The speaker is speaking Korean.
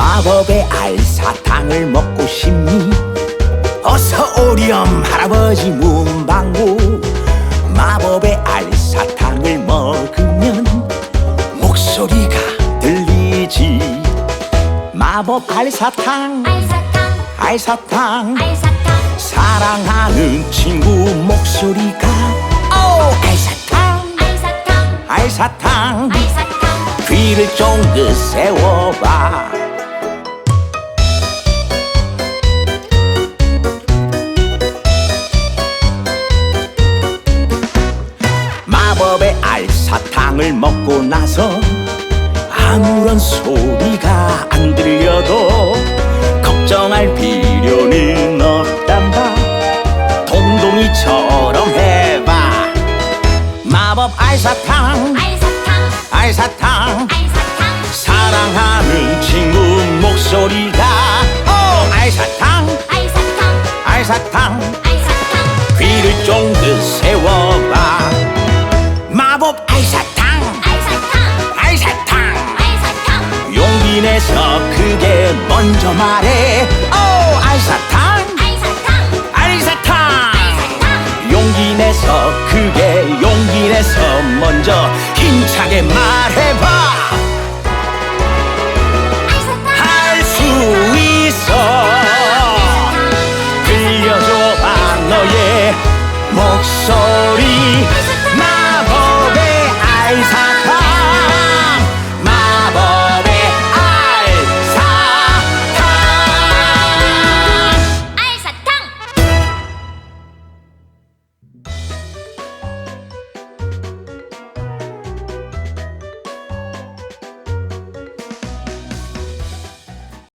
마법의 알사탕을 먹고 싶니? 어서 오렴 할아버지 문방구. 마법의 알사탕을 먹으면 목소리가 들리지. 마법 알사탕 알사탕 알사탕. 사랑하는 친구 목소리가 오 알사탕. 알사탕 알사탕. 알사탕. 귀를 쫑긋 세워봐 먹고 나서 아무런 소리가 안 들려도 걱정할 필요는 없단다 동동이처럼 해봐. 마법 알사탕. 알사탕. 알사탕. 알사탕. 사랑하는 친구 목소리가. 오 알사탕. 알사탕. 알사탕 내서 크게 먼저 말해. 오 알사탕. 알사탕. 알사탕 알사탕. 용기 내서 크게 용기 내서 먼저 힘차게 말해봐